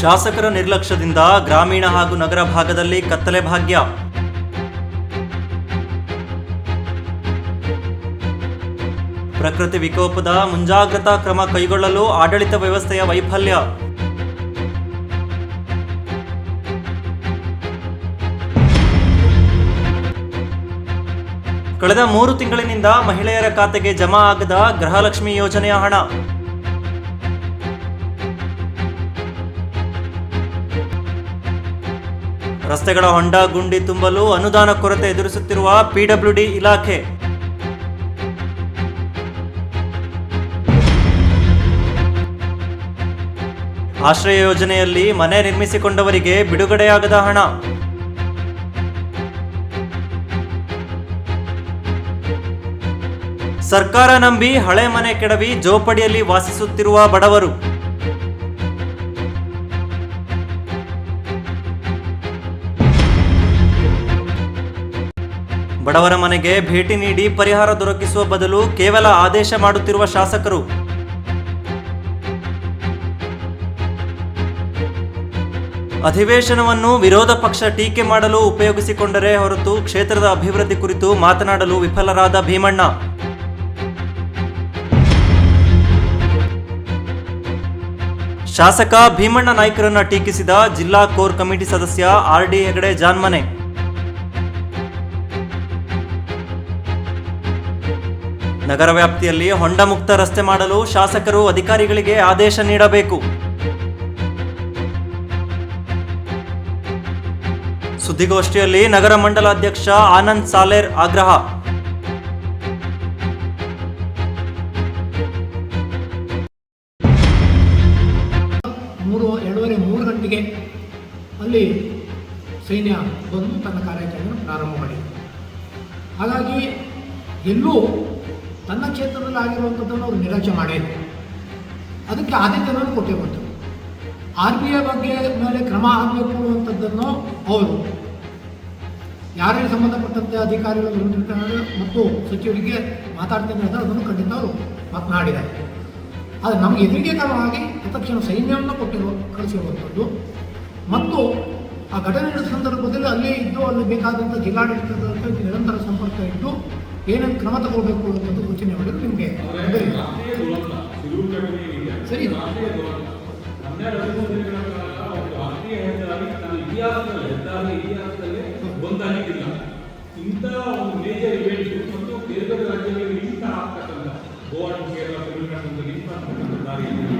ಶಾಸಕರ ನಿರ್ಲಕ್ಷ್ಯದಿಂದ ಗ್ರಾಮೀಣ ಹಾಗೂ ನಗರ ಭಾಗದಲ್ಲಿ ಕತ್ತಲೆ ಭಾಗ್ಯ. ಪ್ರಕೃತಿ ವಿಕೋಪದ ಮುಂಜಾಗ್ರತಾ ಕ್ರಮ ಕೈಗೊಳ್ಳಲು ಆಡಳಿತ ವ್ಯವಸ್ಥೆಯ ವೈಫಲ್ಯ. ಕಳೆದ ಮೂರು ತಿಂಗಳಿನಿಂದ ಮಹಿಳೆಯರ ಖಾತೆಗೆ ಜಮಾ ಆಗದ ಗೃಹಲಕ್ಷ್ಮಿ ಯೋಜನೆಯ ಹಣ. ರಸ್ತೆಗಳ ಹೊಂಡ ಗುಂಡಿ ತುಂಬಲು ಅನುದಾನ ಕೊರತೆ ಎದುರಿಸುತ್ತಿರುವ ಪಿಡಬ್ಲ್ಯೂಡಿ ಇಲಾಖೆ. ಆಶ್ರಯ ಯೋಜನೆಯಲ್ಲಿ ಮನೆ ನಿರ್ಮಿಸಿಕೊಂಡವರಿಗೆ ಬಿಡುಗಡೆಯಾಗದ ಹಣ. ಸರ್ಕಾರ ನಂಬಿ ಹಳೆ ಮನೆ ಕೆಡವಿ ಜೋಪಡಿಯಲ್ಲಿ ವಾಸಿಸುತ್ತಿರುವ ಬಡವರು. ಬಡವರ ಮನೆಗೆ ಭೇಟಿ ನೀಡಿ ಪರಿಹಾರ ದೊರಕಿಸುವ ಬದಲು ಕೇವಲ ಆದೇಶ ಮಾಡುತ್ತಿರುವ ಶಾಸಕರು. ಅಧಿವೇಶನವನ್ನು ವಿರೋಧ ಪಕ್ಷ ಟೀಕೆ ಮಾಡಲು ಉಪಯೋಗಿಸಿಕೊಂಡರೆ ಹೊರತು ಕ್ಷೇತ್ರದ ಅಭಿವೃದ್ಧಿ ಕುರಿತು ಮಾತನಾಡಲು ವಿಫಲರಾದ ಭೀಮಣ್ಣ. ಶಾಸಕ ಭೀಮಣ್ಣ ನಾಯ್ಕರನ್ನ ಟೀಕಿಸಿದ ಜಿಲ್ಲಾ ಕೋರ್ ಕಮಿಟಿ ಸದಸ್ಯ ಆರ್ ಡಿ ಹೆಗಡೆ ಜಾನ್ಮನೆ. ನಗರ ವ್ಯಾಪ್ತಿಯಲ್ಲಿ ಹೊಂಡ ಮುಕ್ತ ರಸ್ತೆ ಮಾಡಲು ಶಾಸಕರು ಅಧಿಕಾರಿಗಳಿಗೆ ಆದೇಶ ನೀಡಬೇಕು. ಸುದ್ದಿಗೋಷ್ಠಿಯಲ್ಲಿ ನಗರ ಮಂಡಲ ಅಧ್ಯಕ್ಷ ಆನಂದ್ ಸಾಲೇರ್ ಆಗ್ರಹ. ಗಂಟೆಗೆ ಅಲ್ಲಿ ಸೈನ್ಯ ಬಂದು ತನ್ನ ಕಾರ್ಯಾಚರಣೆಯನ್ನು ಪ್ರಾರಂಭ ಮಾಡಿದೆ. ಹಾಗಾಗಿ ಎಲ್ಲೂ ತನ್ನ ಕ್ಷೇತ್ರದಲ್ಲಿ ಆಗಿರುವಂಥದ್ದನ್ನು ಅವರು ನಿರಾಶೆ ಮಾಡಿಲ್ಲ ಅದಕ್ಕೆ ಆದ್ಯತೆಯನ್ನು ಕೊಟ್ಟೆ ಬಂತು. ಆರ್ ಬಿ ಐ ಬಗ್ಗೆ ಮೇಲೆ ಕ್ರಮ ಆಗಬೇಕು ಅನ್ನುವಂಥದ್ದನ್ನು ಅವರು ಯಾರಿಗೆ ಸಂಬಂಧಪಟ್ಟಂತೆ ಅಧಿಕಾರಿಗಳು ಮತ್ತು ಸಚಿವರಿಗೆ ಮಾತಾಡ್ತೇನೆ ಅಂದರೆ ಅದನ್ನು ಖಂಡಿತ ಅವರು ಮಾತನಾಡಿದ್ದಾರೆ. ಆದರೆ ನಮಗೆ ಎದುರಿಗೆ ಕ್ರಮವಾಗಿ ತಕ್ಷಣ ಸೈನ್ಯವನ್ನು ಕೊಟ್ಟಿರುವ ಕಳಿಸಿರುವಂಥದ್ದು. ಮತ್ತು ಆ ಘಟನೆ ಸಂದರ್ಭದಲ್ಲಿ ಅಲ್ಲಿ ಇದ್ದು ಅಲ್ಲಿ ಬೇಕಾದಂಥ ಜಿಲ್ಲಾಡಳಿತದ ನಿರಂತರ ಸಂಪರ್ಕ ಇದ್ದು ಏನೇನು ಕ್ರಮ ತಗೋಬೇಕು ಅನ್ನೋದು ಸೂಚನೆ ಮಾಡೋದು ನಿಮಗೆ. ಸರಿ ಇಂಥ ಒಂದು ಮೇಜರ್ ಇವೆಂಟ್ ಮತ್ತು ಬೇರೆ ರಾಜ್ಯದಲ್ಲಿ ಇಂಥ ಆಗ್ತಕ್ಕಂಥ ಗೋವಾ ಕೇರಳ ತಮಿಳುನಾಡು ಇಂಥ ದಾರಿ ಇದೆ.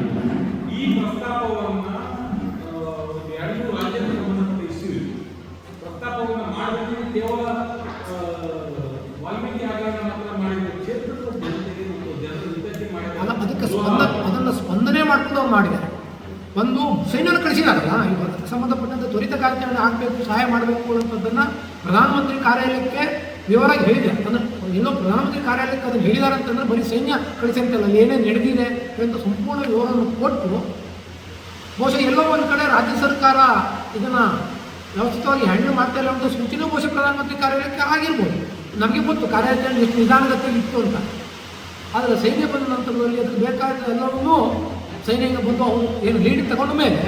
ಈ ಪ್ರಸ್ತಾಪವನ್ನ ಆ, ಒಂದು ಎರಡು ಮೂರು ರಾಜ್ಯಕ್ಕೆ ಸಂಬಂಧಪಟ್ಟ ಇಶ್ಯೂ ಇದೆ ಪ್ರಸ್ತಾಪವನ್ನ ಮಾಡಬೇಕು ಕೇವಲ ಆ, ವಾಲ್ಮೀಕಿ ಆಗಾಗ ಮಾತ್ರ ಮಾಡಿದ ಕ್ಷೇತ್ರದ ಜನತೆಗೆ ಮತ್ತು ಜನರ ಹಿತಕ್ಕೆ ಅಲ್ಲ ಅದಕ್ಕೆ ಮಾಡಿದ ಸ್ಪಂದ ಅದನ್ನು ಸ್ಪಂದನೆ ಮಾಡ್ಕೊಂಡು ಅವ್ರು ಮಾಡಿದ್ದಾರೆ ಒಂದು ಸೈನ್ಯನ ಇವಾಗ ಅದಕ್ಕೆ ಸಂಬಂಧಪಟ್ಟಂತೆ ತ್ವರಿತ ಕಾರ್ಯಾಚರಣೆ ಆಗಬೇಕು, ಸಹಾಯ ಮಾಡಬೇಕು ಅನ್ನೋಂಥದ್ದನ್ನು ಪ್ರಧಾನಮಂತ್ರಿ ಕಾರ್ಯಾಲಯಕ್ಕೆ ವಿವರವಾಗಿ ಹೇಳಿದೆ. ಅದನ್ನು ಎಲ್ಲೋ ಪ್ರಧಾನಮಂತ್ರಿ ಕಾರ್ಯಾಲಯಕ್ಕೆ ಅದನ್ನು ಹೇಳಿದ್ದಾರೆ ಅಂತಂದ್ರೆ ಬರೀ ಸೈನ್ಯ ಕಳಿಸಿರ್ತಲ್ಲ ಏನೇನು ನಡೆದಿದೆ ಅಂತ ಸಂಪೂರ್ಣ ವಿವರವನ್ನು ಕೊಟ್ಟು ಬಹುಶಃ ಎಲ್ಲೋ ಒಂದು ಕಡೆ ರಾಜ್ಯ ಸರ್ಕಾರ ಇದನ್ನು ವ್ಯವಸ್ಥಿತವಾಗಿ ಹ್ಯಾಂಡಲ್ ಮಾಡ್ತಾ ಇಲ್ಲ ಅಂತ ಸೂಚನೆ ಬಹುಶಃ ಪ್ರಧಾನಮಂತ್ರಿ ಕಾರ್ಯಾಲಯಕ್ಕೆ ಆಗಿರ್ಬೋದು. ನಮಗೆ ಗೊತ್ತು ಕಾರ್ಯಾಚರಣೆ ಎಷ್ಟು ನಿಧಾನಗತಿಯಲ್ಲಿ ಇತ್ತು ಅಂತ. ಆದರೆ ಸೈನ್ಯ ಬಂದ ನಂತರದಲ್ಲಿ ಅದಕ್ಕೆ ಬೇಕಾದ ಎಲ್ಲವನ್ನೂ ಸೈನ್ಯ ಬಂದು ಅವರು ಏನು ಲೀಡ್ ತಗೊಂಡ ಮೇಲೆ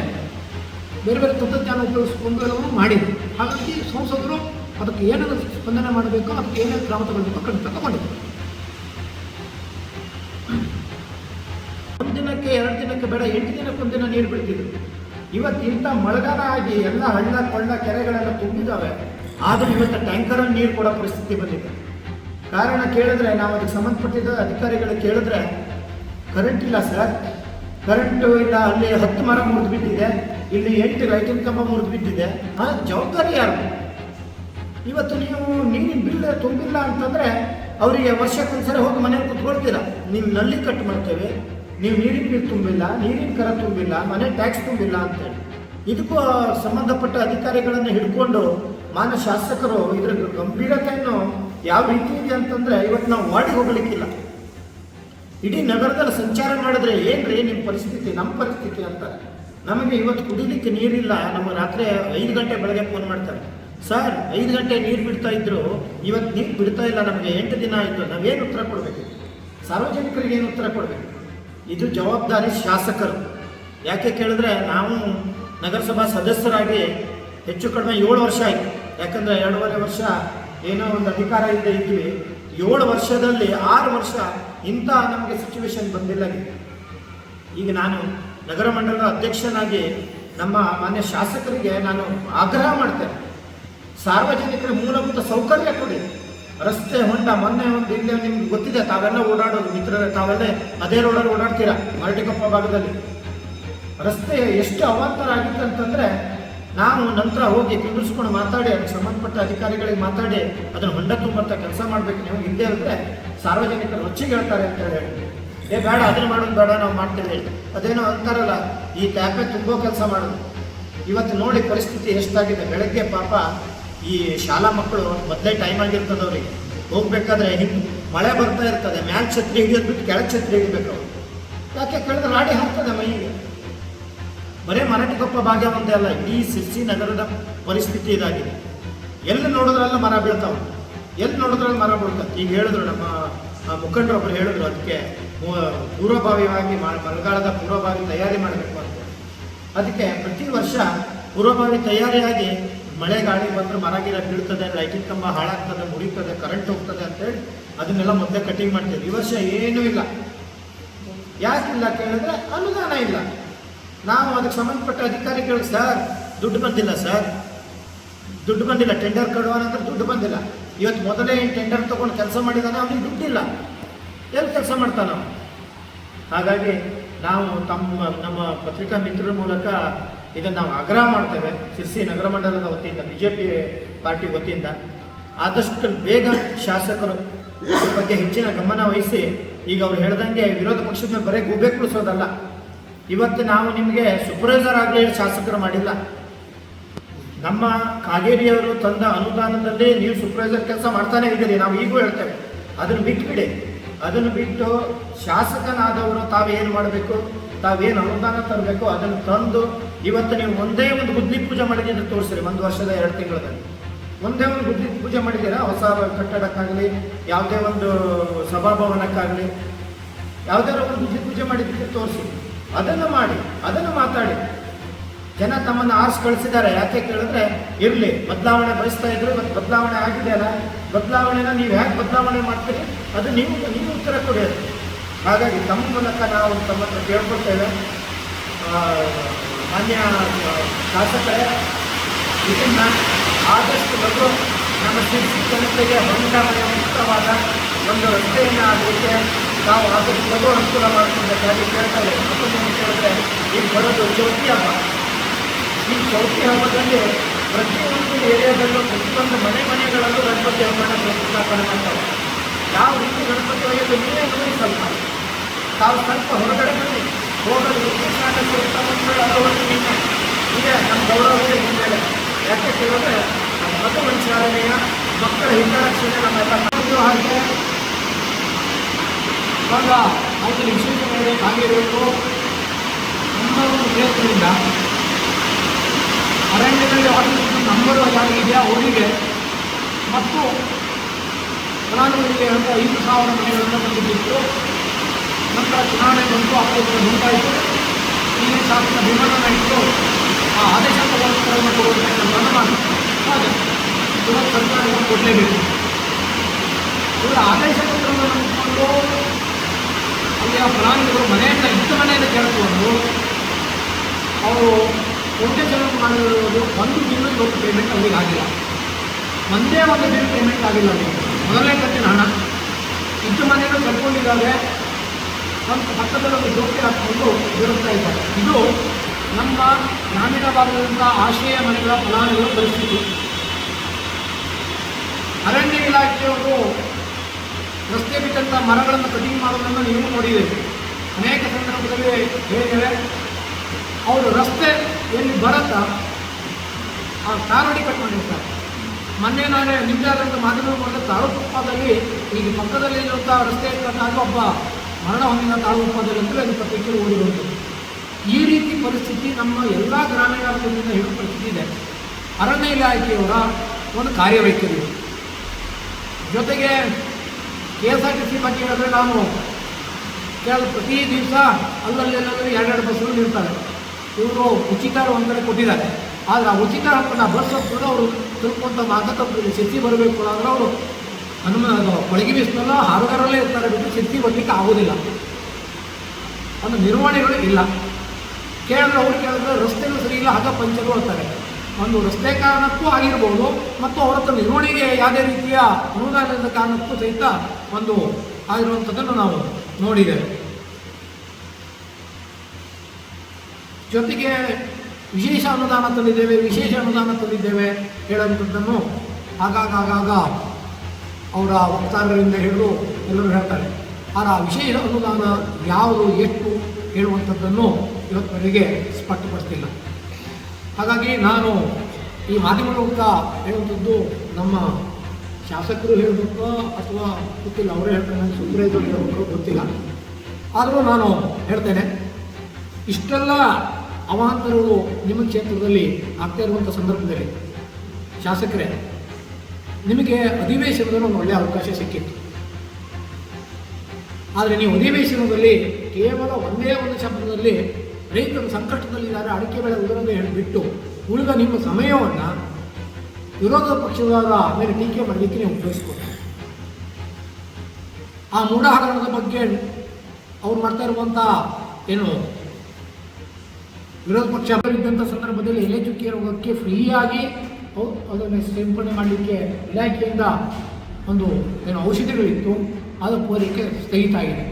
ಬೇರೆ ಬೇರೆ ತಂತ್ರಜ್ಞಾನ ಉಪಯೋಗಿಸಿಕೊಂಡು ಎಲ್ಲವನ್ನು ಮಾಡಿದ್ರು. ಹಾಗಾಗಿ ಸಂಸದರು ಅದಕ್ಕೆ ಏನೇನು ಸ್ಪಂದನೆ ಮಾಡಬೇಕು, ಅದಕ್ಕೆ ಏನೇನು ಕ್ರಮ ತಗೊಳ್ಬೇಕು ಖಂಡಿತ ತಗೊಂಡಿದ್ದಾರೆ ಒಂದು ದಿನಕ್ಕೆ, ಎರಡು ದಿನಕ್ಕೆ ಬೇಡ, ಎಂಟು ದಿನಕ್ಕೊಂದಿನ ನೀರು ಬಿಡ್ತಿದ್ರು. ಇವತ್ತು ಇಂಥ ಮಳೆಗಾಲ ಆಗಿ ಎಲ್ಲ ಹಳ್ಳ ಕೊಳ್ಳ ಕೆರೆಗಳೆಲ್ಲ ತುಂಬಿದ್ದಾವೆ ಆದರೂ ಇವತ್ತು ಟ್ಯಾಂಕರಲ್ಲಿ ನೀರು ಕೊಡೋ ಪರಿಸ್ಥಿತಿ ಬಂದಿದೆ. ಕಾರಣ ಕೇಳಿದ್ರೆ, ನಾವು ಅದಕ್ಕೆ ಸಂಬಂಧಪಟ್ಟಿದ್ದ ಅಧಿಕಾರಿಗಳು ಕೇಳಿದ್ರೆ ಕರೆಂಟ್ ಇಲ್ಲ ಸರ್ ಕರೆಂಟು ಇಲ್ಲ, ಅಲ್ಲಿ ಹತ್ತು ಮರ ಮುಗಿದ್ಬಿಟ್ಟಿದೆ ಇಲ್ಲಿ ಎಂಟು ಲೈಟಿನ ಕಂಬ ಮುರಿದು ಬಿದ್ದಿದೆ. ಆ, ಜವಾಬ್ದಾರಿ ಯಾರು? ಇವತ್ತು ನೀವು ನೀರಿನ ಬಿಲ್ ತುಂಬಿಲ್ಲ ಅಂತಂದರೆ ಅವರಿಗೆ ವರ್ಷಕ್ಕೊಂದ್ಸರಿ ಹೋಗಿ ಮನೇಲಿ ಕುತ್ಕೊಳ್ತೀರ? ನೀವು ನಲ್ಲಿ ಕಟ್ ಮಾಡ್ತೇವೆ, ನೀವು ನೀರಿನ ಬಿಲ್ ತುಂಬಿಲ್ಲ, ನೀರಿನ ಕರ ತುಂಬಿಲ್ಲ, ಮನೆ ಟ್ಯಾಕ್ಸ್ ತುಂಬಿಲ್ಲ ಅಂತೇಳಿ. ಇದಕ್ಕೂ ಸಂಬಂಧಪಟ್ಟ ಅಧಿಕಾರಿಗಳನ್ನು ಹಿಡ್ಕೊಂಡು ಮಾನ ಶಾಸಕರು ಇದರ ಗಂಭೀರತೆಯನ್ನು ಯಾವ ರೀತಿ ಇದೆ ಅಂತಂದರೆ ಇವತ್ತು ನಾವು ವಾರ್ಡಿಗೆ ಹೋಗಲಿಕ್ಕಿಲ್ಲ. ಇಡೀ ನಗರದಲ್ಲಿ ಸಂಚಾರ ಮಾಡಿದ್ರೆ ಏನ್ರಿ ನಿಮ್ಮ ಪರಿಸ್ಥಿತಿ, ನಮ್ಮ ಪರಿಸ್ಥಿತಿ ಅಂತಾರೆ. ನಮಗೆ ಇವತ್ತು ಕುಡಿಲಿಕ್ಕೆ ನೀರಿಲ್ಲ. ನಮ್ಮ ರಾತ್ರಿ ಐದು ಗಂಟೆ ಬೆಳಗ್ಗೆ ಫೋನ್ ಮಾಡ್ತಾರೆ. ಸರ್, ಐದು ಗಂಟೆ ನೀರು ಬಿಡ್ತಾ ಇದ್ರು. ಇವತ್ತು ನೀರು ಬಿಡ್ತಾ ಇಲ್ಲ. ನಮಗೆ ಎಂಟು ದಿನ ಆಯಿತು. ನಾವೇನು ಉತ್ತರ ಕೊಡಬೇಕು? ಸಾರ್ವಜನಿಕರಿಗೆ ಏನು ಉತ್ತರ ಕೊಡಬೇಕು? ಇದು ಜವಾಬ್ದಾರಿ ಶಾಸಕರು. ಯಾಕೆ ಕೇಳಿದ್ರೆ ನಾವು ನಗರಸಭಾ ಸದಸ್ಯರಾಗಿ ಹೆಚ್ಚು ಕಡಿಮೆ ಏಳು ವರ್ಷ ಆಯಿತು. ಯಾಕಂದರೆ ಎರಡೂವರೆ ವರ್ಷ ಏನೋ ಒಂದು ಅಧಿಕಾರ ಇಲ್ಲದೆ ಇದ್ವಿ. ಏಳು ವರ್ಷದಲ್ಲಿ ಆರು ವರ್ಷ ಇಂಥ ನಮಗೆ ಸಿಚುವೇಶನ್ ಬಂದಿಲ್ಲ. ಈಗ ನಾನು ನಗರ ಮಂಡಲದ ಅಧ್ಯಕ್ಷನಾಗಿ ನಮ್ಮ ಮಾನ್ಯ ಶಾಸಕರಿಗೆ ನಾನು ಆಗ್ರಹ ಮಾಡ್ತೇನೆ. ಸಾರ್ವಜನಿಕರಿಗೆ ಮೂಲಭೂತ ಸೌಕರ್ಯ ಕೊಡಿ. ರಸ್ತೆ ಹೊಂಡ, ಮೊನ್ನೆ ಒಂದು ಇಲ್ಲೇ ನಿಮ್ಗೆ ಗೊತ್ತಿದೆ, ತಾವೆಲ್ಲ ಓಡಾಡೋದು, ಮಿತ್ರರೇ, ತಾವೆಲ್ಲೇ ಅದೇ ರೋಡಲ್ಲಿ ಓಡಾಡ್ತೀರಾ? ಮರಟಿಕಪ್ಪ ಭಾಗದಲ್ಲಿ. ರಸ್ತೆ ಎಷ್ಟು ಅವಾಂತರ ಆಗಿತ್ತು ಅಂತಂದ್ರೆ, ನಾನು ನಂತರ ಹೋಗಿ ಕುಂದಿರಿಸ್ಕೊಂಡು ಮಾತಾಡಿ, ಅದಕ್ಕೆ ಸಂಬಂಧಪಟ್ಟ ಅಧಿಕಾರಿಗಳಿಗೆ ಮಾತಾಡಿ, ಅದನ್ನು ಹೊಂಡ ತುಂಬಂತ ಕೆಲಸ ಮಾಡ್ಬೇಕು. ನೀವು ಹಿಂದೆ ಅಂದರೆ ಸಾರ್ವಜನಿಕರು ಹೊಚ್ಚಿಗೆ ಹೇಳ್ತಾರೆ ಅಂತ ಹೇಳಿ. ಏ, ಬೇಡ, ಅದನ್ನ ಮಾಡೋದು ಬೇಡ, ನಾವು ಮಾಡ್ತೇವೆ ಅದೇನೋ ಅಂತಾರಲ್ಲ, ಈ ಟ್ಯಾಪೆ ತುಂಬೋ ಕೆಲಸ ಮಾಡೋದು. ಇವತ್ತು ನೋಡಿ ಪರಿಸ್ಥಿತಿ ಎಷ್ಟಾಗಿದೆ. ಬೆಳಗ್ಗೆ ಪಾಪ ಈ ಶಾಲಾ ಮಕ್ಕಳು ಮೊದಲೇ ಟೈಮ್ ಆಗಿರ್ತದೆ ಹೋಗ್ಬೇಕಾದ್ರೆ ಹಿಂಗೆ ಮಳೆ ಬರ್ತಾ ಇರ್ತದೆ. ಮ್ಯಾಲ್ ಛತ್ರಿ ಹಿಡಿಯೋದ್ಬಿಟ್ಟು ಕೆಳಗೆ ಛತ್ರಿ ಹಿಡಿಬೇಕು ಅವರು. ಯಾಕೆ ಕೇಳಿದ್ರೆ ರಾಡಿ ಹಾಕ್ತದೆ ಮೈಗೆ? ಬರೇ ಮರಾಠಿಕೊಪ್ಪ ಭಾಗ್ಯ ಒಂದೇ ಅಲ್ಲ, ಇಡೀ ಸಿರ್ಸಿ ನಗರದ ಪರಿಸ್ಥಿತಿ ಇದಾಗಿದೆ. ಎಲ್ಲಿ ನೋಡಿದ್ರಲ್ಲ ಮರ ಬೀಳ್ತಾವೆ. ಎಲ್ಲಿ ನೋಡಿದ್ರಲ್ಲಿ ಮರ ಬೀಳ್ತಾವೆ. ಈಗ ಹೇಳಿದ್ರು ನಮ್ಮ ಮುಖಂಡರೊಬ್ಬರು ಹೇಳಿದ್ರು, ಅದಕ್ಕೆ ಪೂರ್ವಭಾವಿಯಾಗಿ ಮಾಡಿ ಬರಗಾಲದ ಪೂರ್ವಭಾವಿ ತಯಾರಿ ಮಾಡಬೇಕು ಅಂತ. ಅದಕ್ಕೆ ಪ್ರತಿ ವರ್ಷ ಪೂರ್ವಭಾವಿ ತಯಾರಿಯಾಗಿ ಮಳೆ ಗಾಳಿ ಬಂದ್ರೆ ಮರ ಗಿರ ಬೀಳ್ತದೆ, ಲೈಟಿಂಗ್ ಕಂಬ ಹಾಳಾಗ್ತದೆ, ಮುರಿತದೆ ಕರೆಂಟ್ ಹೋಗ್ತದೆ ಅಂತೇಳಿ ಅದನ್ನೆಲ್ಲ ಮೊದಲೇ ಕಟಿಂಗ್ ಮಾಡ್ತೀವಿ. ಈ ವರ್ಷ ಏನೂ ಇಲ್ಲ. ಯಾಕಿಲ್ಲ ಕೇಳಿದ್ರೆ ಅನುದಾನ ಇಲ್ಲ. ನಾವು ಅದಕ್ಕೆ ಸಂಬಂಧಪಟ್ಟ ಅಧಿಕಾರಿಗಳಿಗೆ ಸರ್, ದುಡ್ಡು ಬಂದಿಲ್ಲ, ಸರ್. ದುಡ್ಡು ಬಂದಿಲ್ಲ. ಟೆಂಡರ್ ಕೊಡುವ ನಂತರ ದುಡ್ಡು ಬಂದಿಲ್ಲ. ಇವತ್ತು ಮೊದಲೇ ಟೆಂಡರ್ ತಗೊಂಡು ಕೆಲಸ ಮಾಡಿದಾನೆ, ಅವನಿಗೆ ದುಡ್ಡಿಲ್ಲ. ಎಲ್ಲಿ ಕೆಲಸ ಮಾಡ್ತಾನೆ? ಹಾಗಾಗಿ ನಾವು ತಮ್ಮ, ನಮ್ಮ ಪತ್ರಿಕಾ ಮಿತ್ರರ ಮೂಲಕ ಇದನ್ನು ನಾವು ಆಗ್ರಹ ಮಾಡ್ತೇವೆ. ಶಿರ್ಸಿ ನಗರ ಮಂಡಲದ ವತಿಯಿಂದ ಬಿ ಜೆ ಪಿ ಪಾರ್ಟಿ ವತಿಯಿಂದ. ಆದಷ್ಟು ಬೇಗ ಶಾಸಕರು ಇದ್ರ ಬಗ್ಗೆ ಹೆಚ್ಚಿನ ಗಮನ ವಹಿಸಿ, ಈಗ ಅವ್ರು ಹೇಳ್ದಂಗೆ ವಿರೋಧ ಪಕ್ಷದ ಮೇಲೆ ಬರೀ ಗೂಬೆ ಕುಳಿಸೋದಲ್ಲ. ಇವತ್ತು ನಾವು ನಿಮಗೆ ಸೂಪರ್ವೈಸರ್ ಆಗಲಿ ಶಾಸಕರು ಮಾಡಿಲ್ಲ. ನಮ್ಮ ಕಾಗೇರಿಯವರು ತಂದ ಅನುದಾನದಲ್ಲಿ ನೀವು ಸೂಪರ್ವೈಸರ್ ಕೆಲಸ ಮಾಡ್ತಾನೆ ಇದ್ದೀರಿ. ನಾವು ಈಗೂ ಹೇಳ್ತೇವೆ. ಅದನ್ನು ಬಿಟ್ಬಿಡಿ. ಅದನ್ನು ಬಿಟ್ಟು ಶಾಸಕನಾದವರು ತಾವೇನು ಮಾಡಬೇಕು? ತಾವೇನು ಅನುದಾನ ತರಬೇಕು? ಅದನ್ನು ತಂದು ಇವತ್ತು ನೀವು ಒಂದೇ ಒಂದು ಬುದ್ಧಿ ಪೂಜೆ ಮಾಡಿದ್ದೀರಿ ತೋರಿಸ್ರಿ ಒಂದು ವರ್ಷದ ಎರಡು ತಿಂಗಳಲ್ಲಿ. ಒಂದೇ ಒಂದು ಬುದ್ಧಿ ಪೂಜೆ ಮಾಡಿದ್ದೀರಾ? ಹೊಸ ಕಟ್ಟಡಕ್ಕಾಗಲಿ, ಯಾವುದೇ ಒಂದು ಸಭಾಭವನಕ್ಕಾಗಲಿ ಯಾವುದೇ ಒಂದು ಬುದ್ಧಿ ಪೂಜೆ ಮಾಡಿದ್ದೀರಿ ತೋರಿಸಿ. ಅದನ್ನು ಮಾಡಿ, ಅದನ್ನು ಮಾತಾಡಿ. ಜನ ತಮ್ಮನ್ನು ಆರ್ಸ್ ಕಳಿಸಿದ್ದಾರೆ ಯಾಕೆ ಕೇಳಿದ್ರೆ, ಇರಲಿ, ಬದಲಾವಣೆ ಬಯಸ್ತಾ ಇದ್ರು ಮತ್ತು ಬದಲಾವಣೆ ಆಗಿದೆ ಅಲ್ಲ? ಬದಲಾವಣೆನ ನೀವು ಹೇಗೆ ಬದಲಾವಣೆ ಮಾಡ್ತೀರಿ? ಅದು ನೀವು ನೀವು ಉತ್ತರ ಕೊಡಿ. ಅದು. ಹಾಗಾಗಿ ತಮ್ಮ ಮೂಲಕ ನಾವು ತಮ್ಮ ಹತ್ರ ಕೇಳ್ಕೊಳ್ತೇವೆ ಮಾನ್ಯ ಶಾಸಕರೇ, ಇದನ್ನ ಆದಷ್ಟು ಬಂದು ನಮ್ಮ ಜನತೆಗೆ ಹೊಂದಾಣೆ ಮುಕ್ತವಾದ ಒಂದು ರಸ್ತೆಯನ್ನು ಆಗಲಿಕ್ಕೆ ನಾವು ಆದಷ್ಟು ಬಂದು ಅನುಕೂಲ ಮಾಡಿಕೊಳ್ಬೇಕಾಗಿ ಕೇಳ್ತಾರೆ ಮತ್ತೊಂದು ಕೇಳಿದ್ರೆ ಈಗ ಬರೋದು ಚೌತಿ ಹಬ್ಬ. ಈ ಚೌತಿ ಹಬ್ಬದಲ್ಲಿ ಪ್ರತಿಯೊಂದು ಏರಿಯಾದಲ್ಲೂ ಪ್ರತಿಯೊಂದು ಮನೆ ಮನೆಗಳಲ್ಲೂ ಗಣಪತಿ ಹಬ್ಬನ ಪ್ರತಿಷ್ಠಾಪನೆ ಮಾಡ್ತಾರೆ. ಯಾವ ರೀತಿ ಗಣಪತಿ ಒಯ್ಯೋದು ನೀವೇ ನೋಡಿ ತಾವು ಸ್ವಲ್ಪ ಹೊರಗಡೆ ಬನ್ನಿ. ಹೋಗಲು ಉದ್ದೇಶಾನ ಅನುಭವಿಸಿ ನಿಮ್ಮ ಇದೆ ನಮ್ಮ ಗೌರವಕ್ಕೆ ಹಿನ್ನೆಲೆ ಯಾಕೆ ಕೇಳಿದ್ರೆ ಮತ ವಂಚಾಲನೆಯ ಮಕ್ಕಳ ಹಿತರಕ್ಷಣೆ ನಮ್ಮೆಲ್ಲ ಮಾಡಿದ್ದು ಹಾಗೆ. ಇವಾಗ ಅದು ವಿಶೇಷ ಮೇಲೆ ಕಾಗೇರಿಯವರು ನಮ್ಮ ಒಂದು ಪ್ರಯತ್ನದಿಂದ. ಅರಣ್ಯದಲ್ಲಿ ಆಫೀಸ್ ನಂಬರ್ ಯಾರಿಗಿದೆಯಾ ಅವರಿಗೆ ಮತ್ತು ಫಲಾನುಭವಿಗೆ ಅಂತ ಐದು ಸಾವಿರ ಮನೆಗಳನ್ನು ಬಂದಿದ್ದಿತ್ತು ನಂತರ ಚುನಾವಣೆ ಬಂತು ಆದೇಶ ಉಂಟಾಯಿತು ಇಲ್ಲಿ ಶಾಸಕ ವಿಮಾನ ಇಟ್ಟು ಆ ಆದೇಶ ಪತ್ರವನ್ನು ಕೊಡುವಂಥ ಕೆಲಸವನ್ನು ಮಾಡಿ ಹಾಗೆ ಇವತ್ತು ಸರ್ಕಾರವನ್ನು ಕೊಡಲೇಬೇಕು. ಇವರ ಆದೇಶ ಪತ್ರವನ್ನು ನಂಬಿಕೊಂಡು ಅಲ್ಲಿಯ ಫಲಾನುಭವಿಗಳು ಮನೆಯಿಂದ ಇದ್ದ ಮನೆಯಿಂದ ಕೇಳಿಕೊಂಡು ಅವರು ಕೊಟೇಶನ್ ಮಾಡಿರೋದು ಒಂದು ತಿಂಗಳಿಗೆ ಒಂದು ಪೇಮೆಂಟ್ ಅವರಿಗೆ ಆಗಿಲ್ಲ. ಒಂದೇ ಒಂದು ಬಿಲ್ ಪೇಮೆಂಟ್ ಆಗಿಲ್ಲ ಅವರಿಗೆ. ಮೊದಲನೇ ಕಂತಿನ ಹಣ. ಇದ್ದ ಮನೆಯನ್ನು ಕಟ್ಕೊಂಡಿದ್ದಾರೆ. ಸ್ವಲ್ಪ ಪಕ್ಕದಲ್ಲಿ ಒಂದು ಜೋಕಿ ಹಾಕಿಕೊಂಡು ಬಿಡುತ್ತಾ ಇದ್ದಾರೆ. ಇದು ನಮ್ಮ ಗ್ರಾಮೀಣ ಭಾಗದಿಂದ ಆಶ್ರಯ ಮನೆಗಳ ಫಲಾನುಭವಿಗಳ ಪರಿಸ್ಥಿತಿ. ಅರಣ್ಯ ಇಲಾಖೆಯವರು ರಸ್ತೆ ಬಿಟ್ಟಂಥ ಮರಗಳನ್ನು ಕಟಿಂಗ್ ಮಾಡೋದನ್ನು ನೀವು ನೋಡಿದ್ದೀರಿ. ಅನೇಕ ಸಂದರ್ಭದಲ್ಲಿ ಹೇಳಿದರೆ ಅವರು ರಸ್ತೆ ಎಲ್ಲಿ ಬರುತ್ತಾ? ಆ ಕಾರಡಿ ಕಟ್ ಮಾಡಿರ್ತಾರೆ ಮೊನ್ನೆ ನಾನೇ ನಿಮ್ಮದಾದಂಥ ಮಾಧ್ಯಮ ಮಾಡಿದ ಈ ಈಗ ಪಕ್ಕದಲ್ಲಿ ಇರುವಂಥ ರಸ್ತೆ ಕಟ್ಟಾಗ ಒಬ್ಬ ಮರಣ ಹೊಂದಿದ ತಾಳಗುಪ್ಪದಲ್ಲಿ ಅಂದರೆ ಅದು ಪತ್ರಿಕೆಗಳು ಓದಿರುವಂಥದ್ದು ಈ ರೀತಿ ಪರಿಸ್ಥಿತಿ ನಮ್ಮ ಎಲ್ಲ ಗ್ರಾಮೀಣಾಭಿವೃದ್ಧಿಯಿಂದ ಹಿಡಿದ ಪರಿಸ್ಥಿತಿ ಇದೆ. ಅರಣ್ಯ ಇಲಾಖೆಯವರ ಒಂದು ಕಾರ್ಯವೈಖರಿ. ಜೊತೆಗೆ K S R T C ಬಗ್ಗೆ ಹೇಳಿದ್ರೆ ನಾನು ಕೆಲವು ಪ್ರತಿ ದಿವಸ ಅಲ್ಲಲ್ಲಿ ಎರಡೆರಡು ಬಸ್ಸುಗಳು ಇರ್ತವೆ ಇವರು ಉಚಿತ ಒಂದರೆ ಕೊಟ್ಟಿದ್ದಾರೆ. ಆದರೆ ಆ ಉಚಿತ ಹಕ್ಕನ್ನು ಹಕ್ಕನ್ನು ಅವರು ತಿಳ್ಕೊಂತ ಮಾತುಕತೆ ಶಕ್ತಿ ಬರಬೇಕು ಅಂದರೆ ಅವರು ಹನುಮ ಅದು ಕೊಳಗಿ ಬೀಸ್ನಲ್ಲ ಹಾರುಗಾರಲ್ಲೇ ಇರ್ತಾರೆ ಬಿಟ್ಟು ಶಕ್ತಿ ಬರಲಿಕ್ಕೆ ಆಗೋದಿಲ್ಲ. ಒಂದು ನಿರ್ವಹಣೆಗಳು ಇಲ್ಲ. ಕೇಳಿದ್ರೆ ಅವ್ರು ಕೇಳಿದ್ರೆ ರಸ್ತೆಗಳು ಸರಿ ಇಲ್ಲ ಆಗ ಪಂಚರು ಒಂದು ರಸ್ತೆ ಕಾರಣಕ್ಕೂ ಆಗಿರ್ಬೋದು, ಮತ್ತು ಅವರ ಹತ್ರ ನಿರ್ವಹಣೆಗೆ ಯಾವುದೇ ರೀತಿಯ ಅನುದಾನದ ಕಾರಣಕ್ಕೂ ಸಹಿತ ಒಂದು ಆಗಿರುವಂಥದ್ದನ್ನು ನಾವು ನೋಡಿದ್ದೇವೆ. ಜೊತೆಗೆ ವಿಶೇಷ ಅನುದಾನ ತಂದಿದ್ದೇವೆ ವಿಶೇಷ ಅನುದಾನ ತಂದಿದ್ದೇವೆ ಹೇಳುವಂಥದ್ದನ್ನು ಆಗಾಗ ಆಗಾಗ ಅವರ ವಕ್ತಾರರಿಂದ ಹಿಡಿದು ಎಲ್ಲರೂ ಹೇಳ್ತಾರೆ. ಆದರೆ ಆ ವಿಶೇಷ ಅನುದಾನ ಯಾವುದು, ಎಷ್ಟು ಹೇಳುವಂಥದ್ದನ್ನು ಇವತ್ತವರೆಗೆ ಸ್ಪಷ್ಟಪಡಿಸ್ತಿಲ್ಲ. ಹಾಗಾಗಿ ನಾನು ಈ ಮಾಧ್ಯಮದ ಮೂಲಕ ಹೇಳುವಂಥದ್ದು ನಮ್ಮ ಶಾಸಕರು ಹೇಳಬೇಕು ಅಥವಾ ಗೊತ್ತಿಲ್ಲ, ಅವರೇ ಹೇಳ್ತಾರೆ ಸುಪ್ರೇಜರು ಹೇಳಬೇಕು ಗೊತ್ತಿಲ್ಲ. ಆದರೂ ನಾನು ಹೇಳ್ತೇನೆ, ಇಷ್ಟೆಲ್ಲ ಅವಾಂತರಗಳು ನಿಮ್ಮ ಕ್ಷೇತ್ರದಲ್ಲಿ ಆಗ್ತಾ ಇರುವಂಥ ಸಂದರ್ಭದಲ್ಲಿ. ಶಾಸಕರೇ, ನಿಮಗೆ ಅಧಿವೇಶನದಲ್ಲಿ ಒಂದು ಒಳ್ಳೆಯ ಅವಕಾಶ ಸಿಕ್ಕಿತ್ತು. ಆದರೆ ನೀವು ಅಧಿವೇಶನದಲ್ಲಿ ಕೇವಲ ಒಂದೇ ಒಂದು ಶಬ್ದದಲ್ಲಿ, ರೈತರು ಸಂಕಷ್ಟದಲ್ಲಿದ್ದಾರೆ, ಅಡಿಕೆ ಬೆಳೆ ಉದುರನ್ನು ಹೇಳಿಬಿಟ್ಟು ಉಳಿದ ನಿಮ್ಮ ಸಮಯವನ್ನು ವಿರೋಧ ಪಕ್ಷದಾಗ ಮೇಲೆ ಟೀಕೆ ಮಾಡಲಿಕ್ಕೆ ನೀವು ಉಪಯೋಗಿಸ್ಕೊಟ್ಟೆ ಆ ಮೂಢ ಹಗರಣದ ಬಗ್ಗೆ ಅವ್ರು ಮಾಡ್ತಾ ಇರುವಂಥ ಏನು ವಿರೋಧ ಪಕ್ಷ ಇದ್ದಂಥ ಸಂದರ್ಭದಲ್ಲಿ ಎಲೆ ಚುಕ್ಕಿ ರೋಗಕ್ಕೆ ಫ್ರೀಯಾಗಿ ಅದನ್ನು ಸಿಂಪಡಣೆ ಮಾಡಲಿಕ್ಕೆ ಇಲಾಖೆಯಿಂದ ಒಂದು ಏನು ಔಷಧಿಗಳಿತ್ತು ಅದು ಪೂರೈಕೆ ಸ್ಥಗಿತ ಆಗಿದೆ.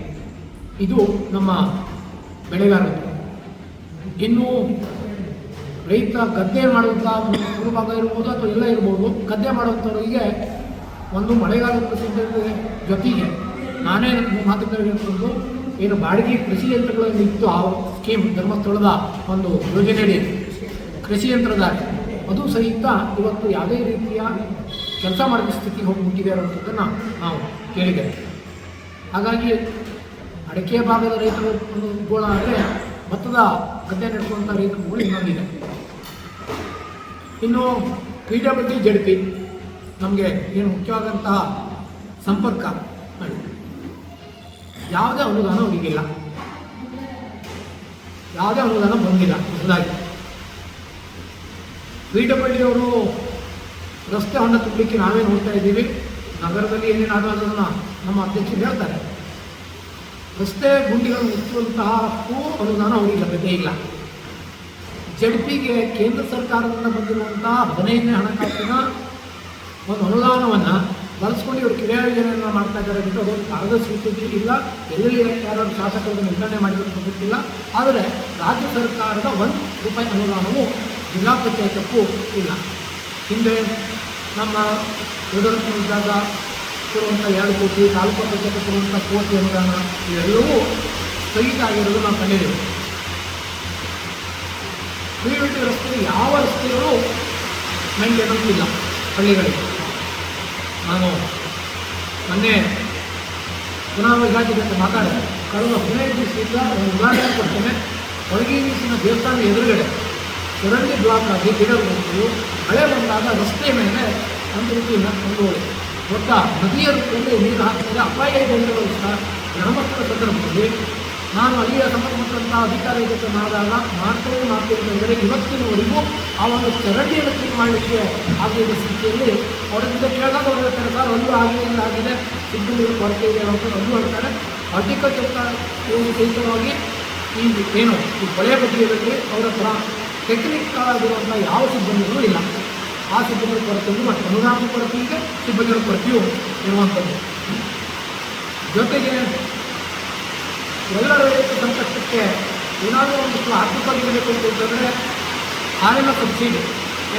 ಇದು ನಮ್ಮ ಬೆಳೆಗಾರರು ಇನ್ನು ರೈತ ಗದ್ದೆ ಮಾಡುವಂಥ ಒಂದು ಭಾಗ ಇರ್ಬೋದು ಅಥವಾ ಇಲ್ಲ ಇರ್ಬೋದು, ಗದ್ದೆ ಮಾಡುವಂಥವರಿಗೆ ಒಂದು ಮಳೆಗಾಲದ ಜೊತೆಗೆ ನಾನೇ ಮಾತುಕತೆ ಹೇಳ್ಕೊಂಡು ಏನು ಬಾಡಿಗೆ ಕೃಷಿ ಯಂತ್ರಗಳನ್ನು ಇತ್ತು ಆ ಸ್ಕೀಮ್ ಧರ್ಮಸ್ಥಳದ ಒಂದು ಯೋಜನೆಯಡಿ. ಕೃಷಿ ಯಂತ್ರದ ಅದು ಸಹಿತ ಇವತ್ತು ಯಾವುದೇ ರೀತಿಯ ಕೆಲಸ ಮಾಡಿದ ಸ್ಥಿತಿಗೆ ಹೋಗಿಬಿಟ್ಟಿದೆ ಅನ್ನೋದನ್ನು ನಾವು ಕೇಳಿದ್ದೇವೆ. ಹಾಗಾಗಿ ಅಡಿಕೆ ಭಾಗದ ರೈತರು ಗೋಳ ಅಂದರೆ ಭತ್ತದ ಗದ್ದೆ ನಡೆಸುವಂಥ ರೈತರುಗಳು ಇನ್ನೊಂದಿದೆ. ಇನ್ನು P W D Z P ನಮಗೆ ಏನು ಮುಖ್ಯವಾದಂತಹ ಸಂಪರ್ಕ. ಯಾವುದೇ ಅನುದಾನ ಹೋಗಿಲ್ಲ ಯಾವುದೇ ಅನುದಾನ ಬಂದಿಲ್ಲ ಹೊಸದಾಗಿ ಬೀಟಪಳ್ಳಿ ಅವರು ರಸ್ತೆ ಹೊಂಡ ತುಂಬಲಿಕ್ಕೆ ನಾವೇ ನೋಡ್ತಾ ಇದ್ದೀವಿ. ನಗರದಲ್ಲಿ ಏನೇನಾದರೂ ಅದನ್ನು ನಮ್ಮ ಅಧ್ಯಕ್ಷರು ಹೇಳ್ತಾರೆ. ರಸ್ತೆ ಗುಂಡಿಗಳನ್ನು ಮುಚ್ಚುವಂತಹಕ್ಕೂ ಅನುದಾನ ಅವರಿಗೆ ಲಭ್ಯತೆ ಇಲ್ಲ. ಜಡ್ಪಿಗೆ ಕೇಂದ್ರ ಸರ್ಕಾರದಿಂದ ಬಂದಿರುವಂತಹ ಹದಿನೈದನೇ ಹಣಕಾಸಿನ ಒಂದು ಅನುದಾನವನ್ನು ಬಳಸ್ಕೊಂಡು ಇವರು ಕ್ರಿಯಾ ಯೋಜನೆಯನ್ನು ಮಾಡ್ತಾ ಇದ್ದಾರೆ ಬಿಟ್ಟು ಅದು ಕಾಗದ ಸ್ವೀಕೃತಿ ಇಲ್ಲ, ಎಲ್ಲೆಲ್ಲಿ ಯಾರು ಶಾಸಕರನ್ನು ನಿರ್ಣಯ ಮಾಡಿದ್ರು ಗೊತ್ತಿಲ್ಲ ಆದರೆ ರಾಜ್ಯ ಸರ್ಕಾರದ ಒಂದು ರೂಪಾಯಿ ಅನುದಾನವು ಜಿಲ್ಲಾ ಪಂಚಾಯತಕ್ಕೂ ಇಲ್ಲ. ಹಿಂದೆ ನಮ್ಮ ಇದ್ದಾಗ ಕೊಡುವಂಥ ಎರಡು ಕೋಟಿ, ತಾಲೂಕು ಪಂಚಾಯತ್ ಕೊಡುವಂಥ ಕೋಟಿ ಅನುದಾನ ಇವೆಲ್ಲವೂ ಸ್ಥಗಿತ ಆಗಿರೋದು ನಾವು ಕಂಡಿದ್ದೇವೆ. ಪ್ರಿಯೋರಿಟಿ ರಸ್ತೆ ಯಾವ ರಸ್ತೆಗಳು ಮೇಂಟೆನೆನ್ಸ್ ಇಲ್ಲ ಹಳ್ಳಿಗಳಿಗೆ. ನಾನು ಮೊನ್ನೆ ಚುನಾವಣಾ ಇಲಾಖೆ ಜೊತೆ ಮಾತಾಡಿದೆ. ಕಳೆದ ಹದಿನೈದು ದಿವಸದಿಂದ ಒಂದು ಉದಾಹರಣೆ ಕೊಡ್ತೇನೆ ಹೊಳಗೇರಿಸಿನ ದೇವಸ್ಥಾನ ಎದುರುಗಡೆ ಚರಂಡಿ ಬ್ಲಾಕ್ ಆಗಿ ಗಿಡಗಳು ಮಳೆ ಬಂದಾಗ ರಸ್ತೆ ಮೇಲೆ ಒಂದು ರೀತಿ ಒಂದು ದೊಡ್ಡ ನದಿಯ ರೂಪದಲ್ಲಿ ನೀರು ಹಾಕಿದರೆ ಅಪಾಯ ಅಂತ ಸಹ ಗಣಮಕ್ಕಳ ಸಂದರ್ಭದಲ್ಲಿ ನಾನು ಅಲ್ಲಿಯ ಸಂಬಂಧಪಟ್ಟಂಥ ಅಧಿಕಾರಿ ಜೊತೆ ಮಾಡಿದಾಗ ಮಾಡ್ತೇನೆ ಮಾಡ್ತೇನೆ ಅಂದರೆ ಇವತ್ತಿನವರೆಗೂ ಆ ಒಂದು ಚರಂಡಿಯನ್ನು ಕ್ಲೀನ್ ಮಾಡಲಿಕ್ಕೆ ಆಗಿರುವ ಸ್ಥಿತಿಯಲ್ಲಿ ಅವರಿಂದ ಕೇಳಿದಾಗ ಅವ್ರು ಹೇಳ್ತಾರೆ ಸರ್, ಒಂದು ಆಗಿದೆ ಇಲ್ಲ ಆಗಿದೆ ಸಿಬ್ಬಂದಿಗಳು ಕೊರತೆ ಇದೆ ಅಂತ ಒಂದು ಹೇಳ್ತಾರೆ ಹಾರ್ಟಿಕಲ್ಚರ್ ಸಹಿತವಾಗಿ ಈ ಏನು ಈ ಬಳೆಯ ಬದಿಯಲ್ಲಿ ಅವರ ಹತ್ರ ಟೆಕ್ನಿಕ್ ಆಗಿರುವಂಥ ಯಾವ ಸಿಬ್ಬಂದಿಗಳು ಇಲ್ಲ. ಆ ಸಿಬ್ಬಂದಿಗಳ ಕೊರತೆಯೂ ಮತ್ತು ಅನುದಾನದ ಕೊರತೆ ಇದೆ ಸಿಬ್ಬಂದಿಗಳ ಕೊರತೆಯೂ ಇರುವಂಥದ್ದು. ಜೊತೆಗೆ ಎಲ್ಲ ರೈತ ಸಂಕಷ್ಟಕ್ಕೆ ಏನಾದರೂ ಒಂದಿಷ್ಟು ಆರ್ಥಿಕವಾಗಿ ಬೇಕು ಅಂತಂದರೆ ಹಾಲಿನ ಸಬ್ಸಿಡಿ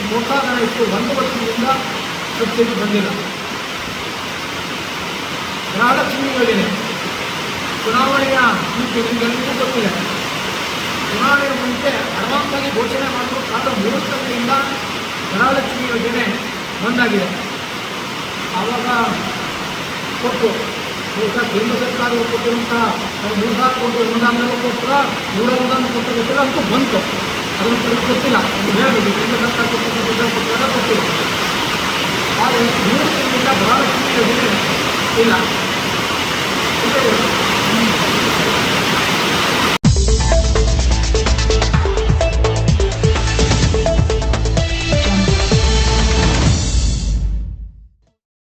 ಪ್ರೋತ್ಸಾಹನ ಇತ್ತು, ಒಂದು ವರ್ಷದಿಂದ ಸಬ್ಸಿಡಿ ಬಂದಿಲ್ಲ. ಗೃಹಲಕ್ಷ್ಮಿ ಯೋಜನೆ ಚುನಾವಣೆಯ ನಿಮಗೆ ನಿಮಗೆಲ್ಲರಿಗೂ ಗೊತ್ತಿದೆ. ಚುನಾವಣೆಯ ಮುಂಚೆ ಅಡ್ವಾನ್ಸ್ ಆಗಿ ಘೋಷಣೆ ಮಾಡಲು ಕಳೆದ ಮೂರು ತಿಂಗಳಿಂದ ಗೃಹಲಕ್ಷ್ಮಿ ಯೋಜನೆ ಬಂದಾಗಿದೆ ಆವಾಗ ಕೊಟ್ಟು ಕೇಂದ್ರ ಸರ್ಕಾರ ಕೊಟ್ಟಿರುವಂತಹ ಮೂರು ಸಾವಿರ ಕೋಟಿ ಅನುದಾನಗಳು ಕೊಟ್ಟರ ನೂರ ಅನುದಾನ ಕೊಟ್ಟ ಅಂತೂ ಬಂತು. ಅದನ್ನು ಕುರಿತು ಗೊತ್ತಿಲ್ಲ ಅದು ಕೇಂದ್ರ ಸರ್ಕಾರ ಕೊಟ್ಟಿದ್ದ ಗೊತ್ತಿಲ್ಲ ಆದರೆ ಮೂರು ತಿಂಗಳಿಂದ ಇಲ್ಲ.